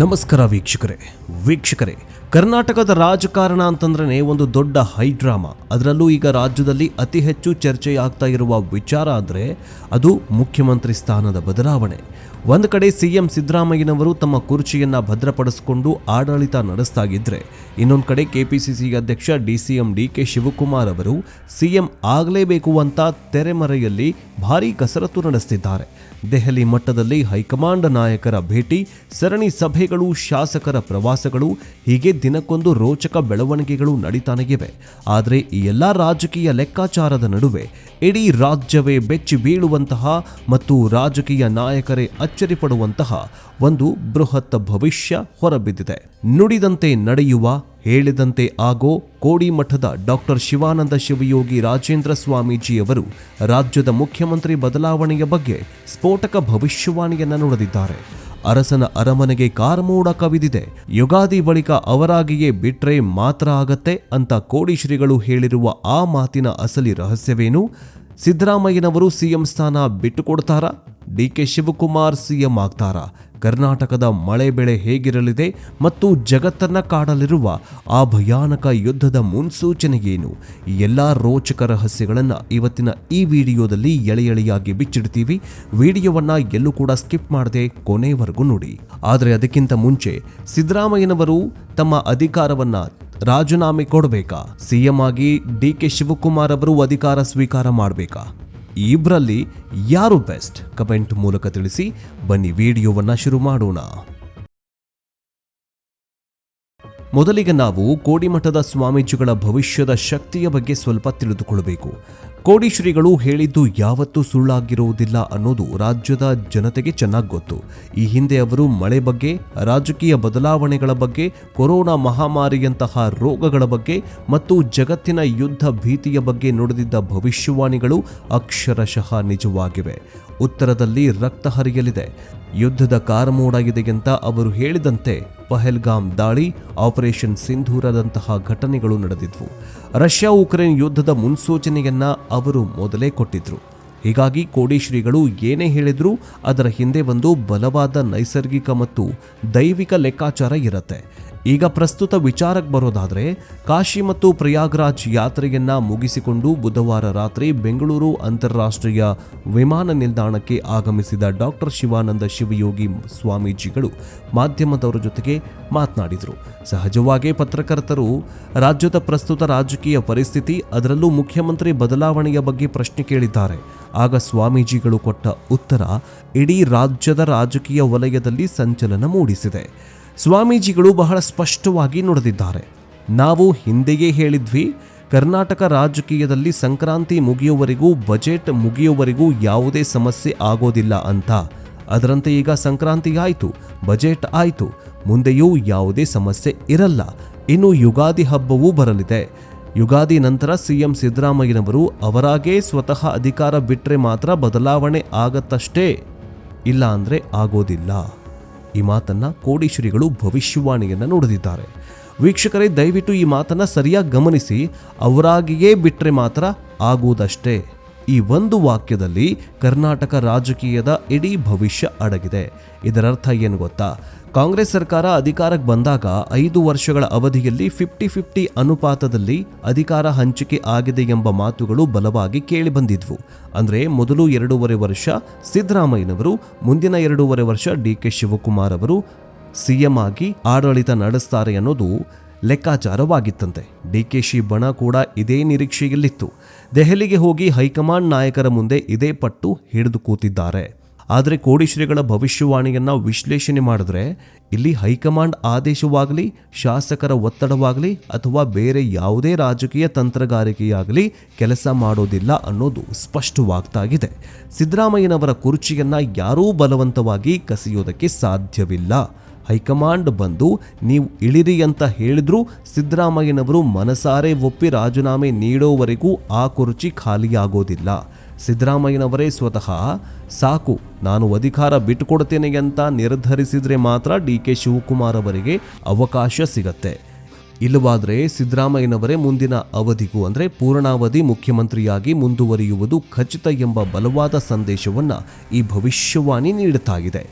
ನಮಸ್ಕಾರ ವೀಕ್ಷಕರೇ. ವೀಕ್ಷಕರೇ, ಕರ್ನಾಟಕದ ರಾಜಕಾರಣ ಅಂತಂದ್ರೆ ಒಂದು ದೊಡ್ಡ ಹೈ ಡ್ರಾಮಾ. ಅದರಲ್ಲೂ ಈಗ ರಾಜ್ಯದಲ್ಲಿ ಅತಿ ಹೆಚ್ಚು ಚರ್ಚೆಯಾಗ್ತಾ ಇರುವ ವಿಚಾರ ಆದರೆ ಅದು ಮುಖ್ಯಮಂತ್ರಿ ಸ್ಥಾನದ ಬದಲಾವಣೆ. ಒಂದು ಕಡೆ ಸಿಎಂ ಸಿದ್ದರಾಮಯ್ಯನವರು ತಮ್ಮ ಕುರ್ಚಿಯನ್ನು ಭದ್ರಪಡಿಸಿಕೊಂಡು ಆಡಳಿತ ನಡೆಸ್ತಾ ಇನ್ನೊಂದು ಕಡೆ ಕೆಪಿಸಿಸಿ ಅಧ್ಯಕ್ಷ ಡಿಸಿಎಂ ಡಿ ಕೆ ಶಿವಕುಮಾರ್ ಅವರು ಸಿಎಂ ಆಗಲೇಬೇಕು ಅಂತ ತೆರೆಮರೆಯಲ್ಲಿ ಭಾರೀ ಕಸರತ್ತು ನಡೆಸ್ತಿದ್ದಾರೆ. ದೆಹಲಿ ಮಟ್ಟದಲ್ಲಿ ಹೈಕಮಾಂಡ್ ನಾಯಕರ ಭೇಟಿ, ಸರಣಿ ಸಭೆಗಳು, ಶಾಸಕರ ಪ್ರವಾಸಗಳು, ಹೀಗೆ ದಿನಕ್ಕೊಂದು ರೋಚಕ ಬೆಳವಣಿಗೆಗಳು ನಡೀತಾನೆ ಇವೆ ಆದರೆ ಈ ಎಲ್ಲ ರಾಜಕೀಯ ಲೆಕ್ಕಾಚಾರದ ನಡುವೆ ಇಡೀ ರಾಜ್ಯವೇ ಬೆಚ್ಚಿ ಬೀಳುವಂತಹ ಮತ್ತು ರಾಜಕೀಯ ನಾಯಕರೇ ಅಚ್ಚರಿ ಪಡುವಂತಹ ಒಂದು ಬೃಹತ್ ಭವಿಷ್ಯ ಹೊರಬಿದ್ದಿದೆ. ನುಡಿದಂತೆ ನಡೆಯುವ ಹೇಳಿದಂತೆ ಆಗೋ ಕೋಡಿಮಠದ ಡಾಕ್ಟರ್ ಶಿವಾನಂದ ಶಿವಯೋಗಿ ರಾಜೇಂದ್ರ ಸ್ವಾಮೀಜಿಯವರು ರಾಜ್ಯದ ಮುಖ್ಯಮಂತ್ರಿ ಬದಲಾವಣೆಯ ಬಗ್ಗೆ ಸ್ಫೋಟಕ ಭವಿಷ್ಯವಾಣಿಯನ್ನು ನುಡಿದಿದ್ದಾರೆ. ಅರಸನ ಅರಮನೆಗೆ ಕಾರ್ಮೋಡ ಕವಿದಿದೆ. ಯುಗಾದಿ ಬಳಿಕ ಅವರಾಗಿಯೇ ಬಿಟ್ರೆ ಮಾತ್ರ ಆಗತ್ತೆ ಅಂತ ಕೋಡಿ ಶ್ರೀಗಳು ಹೇಳಿರುವ ಆ ಮಾತಿನ ಅಸಲಿ ರಹಸ್ಯವೇನು? ಸಿದ್ದರಾಮಯ್ಯನವರು ಸಿಎಂ ಸ್ಥಾನ ಬಿಟ್ಟುಕೊಡ್ತಾರಾ? ಡಿ ಕೆ ಶಿವಕುಮಾರ್ ಸಿಎಂ ಆಗ್ತಾರಾ? ಕರ್ನಾಟಕದ ಮಳೆ ಬೆಳೆ ಹೇಗಿರಲಿದೆ ಮತ್ತು ಜಗತ್ತನ್ನ ಕಾಡಲಿರುವ ಆ ಭಯಾನಕ ಯುದ್ಧದ ಮುನ್ಸೂಚನೆ ಏನು ಈ ಎಲ್ಲ ರೋಚಕ ರಹಸ್ಯಗಳನ್ನು ಇವತ್ತಿನ ಈ ವಿಡಿಯೋದಲ್ಲಿ ಎಳೆ ಎಳೆಯಾಗಿ ಬಿಚ್ಚಿಡ್ತೀವಿ. ವಿಡಿಯೋವನ್ನು ಎಲ್ಲೂ ಕೂಡ ಸ್ಕಿಪ್ ಮಾಡದೆ ಕೊನೆವರೆಗೂ ನೋಡಿ. ಆದರೆ ಅದಕ್ಕಿಂತ ಮುಂಚೆ ಸಿದ್ದರಾಮಯ್ಯನವರು ತಮ್ಮ ಅಧಿಕಾರವನ್ನು ರಾಜೀನಾಮೆ ಕೊಡಬೇಕಾ? ಸಿಎಂ ಆಗಿ ಡಿ ಕೆ ಶಿವಕುಮಾರ್ ಅವರು ಅಧಿಕಾರ ಸ್ವೀಕಾರ ಮಾಡಬೇಕಾ? ಈ ಇಬ್ರಲ್ಲಿ ಯಾರು ಬೆಸ್ಟ್? ಕಮೆಂಟ್ ಮೂಲಕ ತಿಳಿಸಿ. ಬನ್ನಿ ವಿಡಿಯೋವನ್ನ ಶುರು ಮಾಡೋಣ. ಮೊದಲಿಗೆ ನಾವು ಕೋಡಿಮಠದ ಸ್ವಾಮೀಜಿಗಳ ಭವಿಷ್ಯದ ಶಕ್ತಿಯ ಬಗ್ಗೆ ಸ್ವಲ್ಪ ತಿಳಿದುಕೊಳ್ಳಬೇಕು. ಕೋಡಿ ಶ್ರೀಗಳು ಹೇಳಿದ್ದು ಯಾವತ್ತೂ ಸುಳ್ಳಾಗಿರುವುದಿಲ್ಲ ಅನ್ನೋದು ರಾಜ್ಯದ ಜನತೆಗೆ ಚೆನ್ನಾಗಿ ಗೊತ್ತು. ಈ ಹಿಂದೆ ಅವರು ಮಳೆ ಬಗ್ಗೆ, ರಾಜಕೀಯ ಬದಲಾವಣೆಗಳ ಬಗ್ಗೆ, ಕೊರೋನಾ ಮಹಾಮಾರಿಯಂತಹ ರೋಗಗಳ ಬಗ್ಗೆ ಮತ್ತು ಜಗತ್ತಿನ ಯುದ್ಧ ಭೀತಿಯ ಬಗ್ಗೆ ನುಡಿದಿದ್ದ ಭವಿಷ್ಯವಾಣಿಗಳು ಅಕ್ಷರಶಃ ನಿಜವಾಗಿವೆ. ಉತ್ತರದಲ್ಲಿ ರಕ್ತ ಹರಿಯಲಿದೆ. ಯುದ್ಧದ ಕಾರಮೋಡ ಇದೆ ಅಂತ ಅವರು ಹೇಳಿದಂತೆ ಪಹಲ್ಗಾಮ್ ದಾಳಿ, ಆಪರೇಷನ್ ಸಿಂಧೂರದಂತಹ ಘಟನೆಗಳು ನಡೆದಿದ್ವು. ರಷ್ಯಾ ಉಕ್ರೇನ್ ಯುದ್ಧದ ಮುನ್ಸೂಚನೆಯನ್ನ ಅವರು ಮೊದಲೇ ಕೊಟ್ಟಿದ್ರು. ಹೀಗಾಗಿ ಕೋಡಿ ಶ್ರೀಗಳು ಏನೇ ಹೇಳಿದ್ರೂ ಅದರ ಹಿಂದೆ ಒಂದು ಬಲವಾದ ನೈಸರ್ಗಿಕ ಮತ್ತು ದೈವಿಕ ಲೆಕ್ಕಾಚಾರ ಇರುತ್ತೆ. ಈಗ ಪ್ರಸ್ತುತ ವಿಚಾರಕ್ಕೆ ಬರೋದಾದರೆ, ಕಾಶಿ ಮತ್ತು ಪ್ರಯಾಗ್ರಾಜ್ ಯಾತ್ರೆಯನ್ನ ಮುಗಿಸಿಕೊಂಡು ಬುಧವಾರ ರಾತ್ರಿ ಬೆಂಗಳೂರು ಅಂತಾರಾಷ್ಟ್ರೀಯ ವಿಮಾನ ನಿಲ್ದಾಣಕ್ಕೆ ಆಗಮಿಸಿದ ಡಾಕ್ಟರ್ ಶಿವಾನಂದ ಶಿವಯೋಗಿ ಸ್ವಾಮೀಜಿಗಳು ಮಾಧ್ಯಮದವರ ಜೊತೆಗೆ ಮಾತನಾಡಿದರು. ಸಹಜವಾಗಿ ಪತ್ರಕರ್ತರು, ರಾಜ್ಯದ ಪ್ರಸ್ತುತ ರಾಜಕೀಯ ಪರಿಸ್ಥಿತಿ, ಅದರಲ್ಲೂ ಮುಖ್ಯಮಂತ್ರಿ ಬದಲಾವಣೆಯ ಬಗ್ಗೆ ಪ್ರಶ್ನೆ ಕೇಳಿದ್ದಾರೆ. ಆಗ ಸ್ವಾಮೀಜಿಗಳು ಕೊಟ್ಟ ಉತ್ತರ, ಇಡೀ ರಾಜ್ಯದ ರಾಜಕೀಯ ವಲಯದಲ್ಲಿ ಸಂಚಲನ ಮೂಡಿಸಿದೆ. ಸ್ವಾಮೀಜಿಗಳು ಬಹಳ ಸ್ಪಷ್ಟವಾಗಿ ನುಡಿದಿದ್ದಾರೆ. ನಾವು ಹಿಂದೆಯೇ ಹೇಳಿದ್ವಿ, ಕರ್ನಾಟಕ ರಾಜಕೀಯದಲ್ಲಿ ಸಂಕ್ರಾಂತಿ ಮುಗಿಯುವವರೆಗೂ, ಬಜೆಟ್ ಮುಗಿಯುವವರೆಗೂ ಯಾವುದೇ ಸಮಸ್ಯೆ ಆಗೋದಿಲ್ಲ ಅಂತ. ಅದರಂತೆ ಈಗ ಸಂಕ್ರಾಂತಿ ಆಯಿತು, ಬಜೆಟ್ ಆಯಿತು, ಮುಂದೆಯೂ ಯಾವುದೇ ಸಮಸ್ಯೆ ಇರಲ್ಲ. ಇನ್ನು ಯುಗಾದಿ ಹಬ್ಬವೂ ಬರಲಿದೆ. ಯುಗಾದಿ ನಂತರ ಸಿಎಂ ಸಿದ್ದರಾಮಯ್ಯನವರು ಅವರಾಗೇ ಸ್ವತಃ ಅಧಿಕಾರ ಬಿಟ್ಟರೆ ಮಾತ್ರ ಬದಲಾವಣೆ ಆಗತ್ತಷ್ಟೇ? ಇಲ್ಲ ಅಂದರೆ ಆಗೋದಿಲ್ಲ. ಈ ಮಾತನ್ನ ಕೋಡೀಶ್ವರಿಗಳು ಭವಿಷ್ಯವಾಣಿಯನ್ನು ನುಡಿದಿದ್ದಾರೆ. ವೀಕ್ಷಕರೇ, ದಯವಿಟ್ಟು ಈ ಮಾತನ್ನ ಸರಿಯಾಗಿ ಗಮನಿಸಿ, ಅವರಾಗಿಯೇ ಬಿಟ್ಟರೆ ಮಾತ್ರ ಆಗುವುದಷ್ಟೇ. ಈ ಒಂದು ವಾಕ್ಯದಲ್ಲಿ ಕರ್ನಾಟಕ ರಾಜಕೀಯದ ಇಡೀ ಭವಿಷ್ಯ ಅಡಗಿದೆ. ಇದರರ್ಥ ಏನು ಗೊತ್ತಾ? ಕಾಂಗ್ರೆಸ್ ಸರ್ಕಾರ ಅಧಿಕಾರಕ್ಕೆ ಬಂದಾಗ ಐದು ವರ್ಷಗಳ ಅವಧಿಯಲ್ಲಿ ಫಿಫ್ಟಿ ಫಿಫ್ಟಿ ಅನುಪಾತದಲ್ಲಿ ಅಧಿಕಾರ ಹಂಚಿಕೆ ಆಗಿದೆ ಎಂಬ ಮಾತುಗಳು ಬಲವಾಗಿ ಕೇಳಿಬಂದಿದ್ವು. ಅಂದರೆ ಮೊದಲು ಎರಡೂವರೆ ವರ್ಷ ಸಿದ್ದರಾಮಯ್ಯನವರು, ಮುಂದಿನ ಎರಡೂವರೆ ವರ್ಷ ಡಿ ಕೆ ಶಿವಕುಮಾರ್ ಅವರು ಸಿಎಂ ಆಗಿ ಆಡಳಿತ ನಡೆಸ್ತಾರೆ ಅನ್ನೋದು ಲೆಕ್ಕಾಚಾರವಾಗಿತ್ತಂತೆ. ಡಿ ಕೆ ಶಿ ಬಣ ಕೂಡ ಇದೇ ನಿರೀಕ್ಷೆಯಲ್ಲಿತ್ತು. ದೆಹಲಿಗೆ ಹೋಗಿ ಹೈಕಮಾಂಡ್ ನಾಯಕರ ಮುಂದೆ ಇದೇ ಪಟ್ಟು ಹಿಡಿದು ಕೂತಿದ್ದಾರೆ. ಆದರೆ ಕೋಡಿಶ್ರೀಗಳ ಭವಿಷ್ಯವಾಣಿಯನ್ನು ವಿಶ್ಲೇಷಣೆ ಮಾಡಿದ್ರೆ ಇಲ್ಲಿ ಹೈಕಮಾಂಡ್ ಆದೇಶವಾಗಲಿ, ಶಾಸಕರ ಒತ್ತಡವಾಗಲಿ ಅಥವಾ ಬೇರೆ ಯಾವುದೇ ರಾಜಕೀಯ ತಂತ್ರಗಾರಿಕೆಯಾಗಲಿ ಕೆಲಸ ಮಾಡೋದಿಲ್ಲ ಅನ್ನೋದು ಸ್ಪಷ್ಟವಾಗ್ತಾ ಇದೆ ಸಿದ್ದರಾಮಯ್ಯನವರ ಕುರ್ಚಿಯನ್ನ ಯಾರೂ ಬಲವಂತವಾಗಿ ಕಸಿಯೋದಕ್ಕೆ ಸಾಧ್ಯವಿಲ್ಲ. ಹೈಕಮಾಂಡ್ ಬಂದು, ನೀವು ಇಳಿರಿ ಅಂತ ಹೇಳಿದ್ರೂ ಸಿದ್ದರಾಮಯ್ಯನವರು ಮನಸಾರೆ ಒಪ್ಪಿ ರಾಜೀನಾಮೆ ನೀಡೋವರೆಗೂ ಆ ಕುರ್ಚಿ ಖಾಲಿಯಾಗೋದಿಲ್ಲ. ಸಿದ್ದರಾಮಯ್ಯನವರೇ ಸ್ವತಃ, ಸಾಕು, ನಾನು ಅಧಿಕಾರ ಬಿಟ್ಟುಕೊಡ್ತೇನೆ ಅಂತ ನಿರ್ಧರಿಸಿದರೆ ಮಾತ್ರ ಡಿ ಕೆ ಶಿವಕುಮಾರ್ ಅವರಿಗೆ ಅವಕಾಶ ಸಿಗತ್ತೆ. ಇಲ್ಲವಾದರೆ ಸಿದ್ದರಾಮಯ್ಯನವರೇ ಮುಂದಿನ ಅವಧಿಗೂ ಅಂದರೆ ಪೂರ್ಣಾವಧಿ ಮುಖ್ಯಮಂತ್ರಿಯಾಗಿ ಮುಂದುವರಿಯುವುದು ಖಚಿತ ಎಂಬ ಬಲವಾದ ಸಂದೇಶವನ್ನು ಈ ಭವಿಷ್ಯವಾಣಿ ನೀಡುತ್ತಾಗಿದೆ.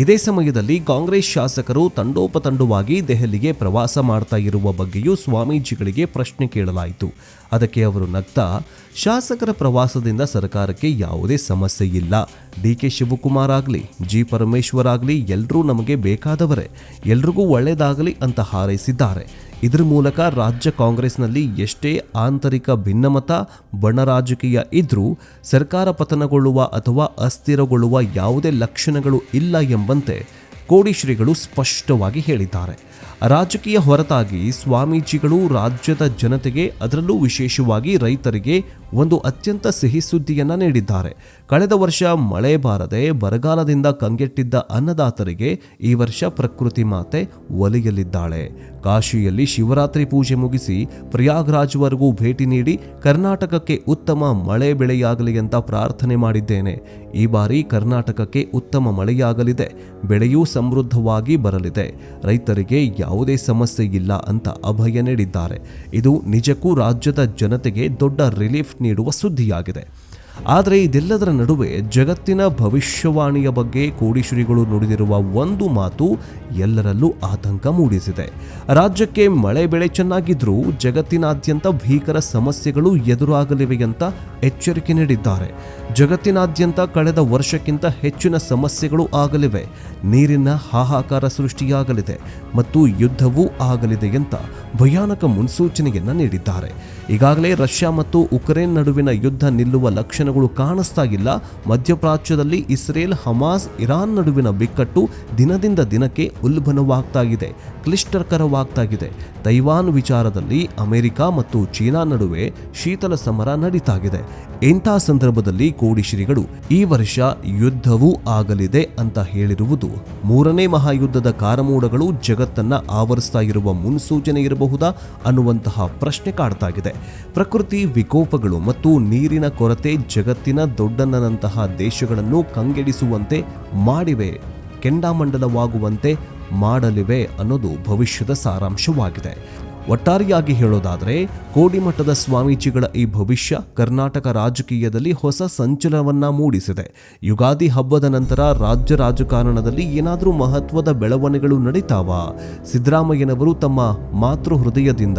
ಇದೇ ಸಮಯದಲ್ಲಿ ಕಾಂಗ್ರೆಸ್ ಶಾಸಕರು ತಂಡೋಪತಂಡವಾಗಿ ದೆಹಲಿಗೆ ಪ್ರವಾಸ ಮಾಡ್ತಾ ಇರುವ ಬಗ್ಗೆಯೂ ಸ್ವಾಮೀಜಿಗಳಿಗೆ ಪ್ರಶ್ನೆ ಕೇಳಲಾಯಿತು. ಅದಕ್ಕೆ ಅವರು ನಗ್ತಾ, ಶಾಸಕರ ಪ್ರವಾಸದಿಂದ ಸರ್ಕಾರಕ್ಕೆ ಯಾವುದೇ ಸಮಸ್ಯೆ ಇಲ್ಲ. ಡಿ ಕೆ ಶಿವಕುಮಾರ್ ಆಗಲಿ, ಜಿ. ಪರಮೇಶ್ವರ್ ಆಗಲಿ ಎಲ್ಲರೂ ನಮಗೆ ಬೇಕಾದವರೇ. ಎಲ್ರಿಗೂ ಒಳ್ಳೆಯದಾಗಲಿ ಅಂತ ಹಾರೈಸಿದ್ದಾರೆ. ಇದರ ಮೂಲಕ ರಾಜ್ಯ ಕಾಂಗ್ರೆಸ್ನಲ್ಲಿ ಎಷ್ಟೇ ಆಂತರಿಕ ಭಿನ್ನಮತ, ಬಣ ರಾಜಕೀಯ ಇದ್ರೂ ಸರ್ಕಾರ ಪತನಗೊಳ್ಳುವ ಅಥವಾ ಅಸ್ಥಿರಗೊಳ್ಳುವ ಯಾವುದೇ ಲಕ್ಷಣಗಳು ಇಲ್ಲ ಎಂಬಂತೆ ಕೋಡಿಶ್ರೀಗಳು ಸ್ಪಷ್ಟವಾಗಿ ಹೇಳಿದ್ದಾರೆ. ರಾಜಕೀಯ ಹೊರತಾಗಿ ಸ್ವಾಮೀಜಿಗಳು ರಾಜ್ಯದ ಜನತೆಗೆ ಅದರಲ್ಲೂ ವಿಶೇಷವಾಗಿ ರೈತರಿಗೆ ಒಂದು ಅತ್ಯಂತ ಸಿಹಿ ಸುದ್ದಿಯನ್ನು ನೀಡಿದ್ದಾರೆ. ಕಳೆದ ವರ್ಷ ಮಳೆ ಬಾರದೆ ಬರಗಾಲದಿಂದ ಕಂಗೆಟ್ಟಿದ್ದ ಅನ್ನದಾತರಿಗೆ ಈ ವರ್ಷ ಪ್ರಕೃತಿ ಮಾತೆ ಒಲಿಯಲಿದ್ದಾಳೆ ಕಾಶಿಯಲ್ಲಿ ಶಿವರಾತ್ರಿ ಪೂಜೆ ಮುಗಿಸಿ ಪ್ರಯಾಗ್ರಾಜ್ವರೆಗೂ ಭೇಟಿ ನೀಡಿ ಕರ್ನಾಟಕಕ್ಕೆ ಉತ್ತಮ ಮಳೆ ಬೆಳೆಯಾಗಲಿ ಅಂತ ಪ್ರಾರ್ಥನೆ ಮಾಡಿದ್ದೇನೆ. ಈ ಬಾರಿ ಕರ್ನಾಟಕಕ್ಕೆ ಉತ್ತಮ ಮಳೆಯಾಗಲಿದೆ. ಬೆಳೆಯೂ ಸಮೃದ್ಧವಾಗಿ ಬರಲಿದೆ. ರೈತರಿಗೆ ಯಾವುದೇ ಸಮಸ್ಯೆ ಇಲ್ಲ ಅಂತ ಅಭಯ ನೀಡಿದ್ದಾರೆ. ಇದು ನಿಜಕ್ಕೂ ರಾಜ್ಯದ ಜನತೆಗೆ ದೊಡ್ಡ ರಿಲೀಫ್ ನೀಡುವ ಸುದ್ದಿಯಾಗಿದೆ. ಆದರೆ ಇದೆಲ್ಲದರ ನಡುವೆ ಜಗತ್ತಿನ ಭವಿಷ್ಯವಾಣಿಯ ಬಗ್ಗೆ ಕೋಡಿಶ್ರೀಗಳು ನುಡಿದಿರುವ ಒಂದು ಮಾತು ಎಲ್ಲರಲ್ಲೂ ಆತಂಕ ಮೂಡಿಸಿದೆ. ರಾಜ್ಯಕ್ಕೆ ಮಳೆ ಬೆಳೆ ಚೆನ್ನಾಗಿದ್ರೂ ಜಗತ್ತಿನಾದ್ಯಂತ ಭೀಕರ ಸಮಸ್ಯೆಗಳು ಎದುರಾಗಲಿವೆ ಅಂತ ಎಚ್ಚರಿಕೆ ನೀಡಿದ್ದಾರೆ. ಜಗತ್ತಿನಾದ್ಯಂತ ಕಳೆದ ವರ್ಷಕ್ಕಿಂತ ಹೆಚ್ಚಿನ ಸಮಸ್ಯೆಗಳು ಆಗಲಿವೆ. ನೀರಿನ ಹಾಹಾಕಾರ ಸೃಷ್ಟಿಯಾಗಲಿದೆ ಮತ್ತು ಯುದ್ಧವೂ ಆಗಲಿದೆ ಅಂತ ಭಯಾನಕ ಮುನ್ಸೂಚನೆಯನ್ನು ನೀಡಿದ್ದಾರೆ. ಈಗಾಗಲೇ ರಷ್ಯಾ ಮತ್ತು ಉಕ್ರೇನ್ ನಡುವಿನ ಯುದ್ಧ ನಿಲ್ಲುವ ಲಕ್ಷಣಗಳು ಕಾಣಿಸ್ತಾ ಇಲ್ಲ ಮಧ್ಯಪ್ರಾಚ್ಯದಲ್ಲಿ ಇಸ್ರೇಲ್, ಹಮಾಸ್, ಇರಾನ್ ನಡುವಿನ ಬಿಕ್ಕಟ್ಟು ದಿನದಿಂದ ದಿನಕ್ಕೆ ಉಲ್ಬಣವಾಗ್ತಾ ಕ್ಲಿಷ್ಟಕರವಾಗ್ತಾಗಿದೆ. ತೈವಾನ್ ವಿಚಾರದಲ್ಲಿ ಅಮೆರಿಕ ಮತ್ತು ಚೀನಾ ನಡುವೆ ಶೀತಲ ಸಮರ ನಡೀತಾಗಿದೆ. ಇಂಥ ಸಂದರ್ಭದಲ್ಲಿ ಕೋಡಿಶ್ರೀಗಳು ಈ ವರ್ಷ ಯುದ್ಧವೂ ಆಗಲಿದೆ ಅಂತ ಹೇಳಿರುವುದು ಮೂರನೇ ಮಹಾಯುದ್ಧದ ಕಾರಮೂಡಗಳು ಜಗತ್ತನ್ನ ಆವರಿಸ್ತಾ ಇರುವ ಮುನ್ಸೂಚನೆ ಇರಬಹುದಾ ಅನ್ನುವಂತಹ ಪ್ರಶ್ನೆ ಕಾಡ್ತಾಗಿದೆ. ಪ್ರಕೃತಿ ವಿಕೋಪಗಳು ಮತ್ತು ನೀರಿನ ಕೊರತೆ ಜಗತ್ತಿನ ದೊಡ್ಡಣ್ಣನಂತಹ ದೇಶಗಳನ್ನು ಕಂಗೆಡಿಸುವಂತೆ ಮಾಡಿವೆ, ಕೆಂಡಾಮಂಡಲವಾಗುವಂತೆ ಮಾಡಲಿವೆ ಅನ್ನೋದು ಭವಿಷ್ಯದ ಸಾರಾಂಶವಾಗಿದೆ. ಒಟ್ಟಾರೆಯಾಗಿ ಹೇಳೋದಾದರೆ, ಕೋಡಿಮಠದ ಸ್ವಾಮೀಜಿಗಳ ಈ ಭವಿಷ್ಯ ಕರ್ನಾಟಕ ರಾಜಕೀಯದಲ್ಲಿ ಹೊಸ ಸಂಚಲನವನ್ನ ಮೂಡಿಸಿದೆ. ಯುಗಾದಿ ಹಬ್ಬದ ನಂತರ ರಾಜ್ಯ ರಾಜಕಾರಣದಲ್ಲಿ ಏನಾದರೂ ಮಹತ್ವದ ಬೆಳವಣಿಗೆಗಳು ನಡೀತಾವಾ? ಸಿದ್ದರಾಮಯ್ಯನವರು ತಮ್ಮ ಮಾತೃ ಹೃದಯದಿಂದ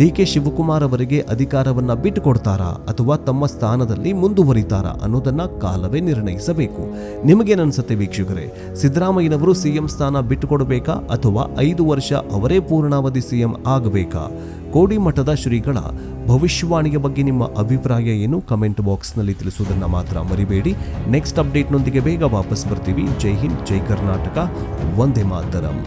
ಡಿ ಕೆ ಶಿವಕುಮಾರ್ ಅವರಿಗೆ ಅಧಿಕಾರವನ್ನ ಬಿಟ್ಟುಕೊಡ್ತಾರಾ ಅಥವಾ ತಮ್ಮ ಸ್ಥಾನದಲ್ಲಿ ಮುಂದುವರಿತಾರಾ ಅನ್ನೋದನ್ನ ಕಾಲವೇ ನಿರ್ಣಯಿಸಬೇಕು. ನಿಮಗೇನನ್ಸುತ್ತೆ ವೀಕ್ಷಕರೇ? ಸಿದ್ದರಾಮಯ್ಯನವರು ಸಿಎಂ ಸ್ಥಾನ ಬಿಟ್ಟುಕೊಡಬೇಕಾ ಅಥವಾ ಐದು ವರ್ಷ ಅವರೇ ಪೂರ್ಣಾವಧಿ ಸಿಎಂ ಆಗಬೇಕಾ? ಕೋಡಿಮಠದ ಶ್ರೀಗಳ ಭವಿಷ್ಯವಾಣಿಯ ಬಗ್ಗೆ ನಿಮ್ಮ ಅಭಿಪ್ರಾಯ ಏನು? ಕಮೆಂಟ್ ಬಾಕ್ಸ್ನಲ್ಲಿ ತಿಳಿಸುವುದನ್ನು ಮಾತ್ರ ಮರಿಬೇಡಿ. ನೆಕ್ಸ್ಟ್ ಅಪ್ಡೇಟ್ನೊಂದಿಗೆ ಬೇಗ ವಾಪಸ್ ಬರ್ತೀವಿ. ಜೈ ಹಿಂದ್, ಜೈ ಕರ್ನಾಟಕ. ವಂದೇ ಮಾತರಂ.